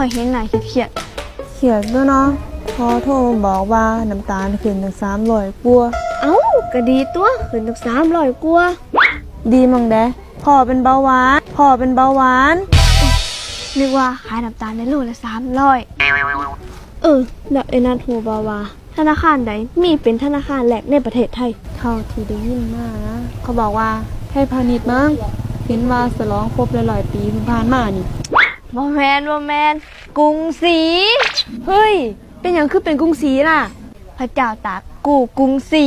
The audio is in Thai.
อยเห็นหน้าเครียดเขียนด้วยเนาะพอโทรมาบอกว่าน้ำตาลขึ้นถึงสามร้อยกว่าๆเอ้าก็ดีตัวขึ้นตั้ง300กว่าดีมังแดพ่อเป็นเบาหวานพ่อเป็นเบาหวานนึกว่าขายน้ำตาลในโลละ300เออ แล้วไอ้นัดฮู้บ่ว่า ธนาคารใดมีเป็นธนาคารแรกในประเทศไทย เท่าที่ได้ยินมานะเขาบอกว่าให้พาณิชย์มั้งเห็นว่าสลองครบหลายๆปีเพิ่งผ่านมานี่ บ่แมนบ่แมนกรุงศรีเฮ้ย เป็นอย่างคือเป็นกรุงศรีล่ะ พระเจ้าตากกูกรุงศรี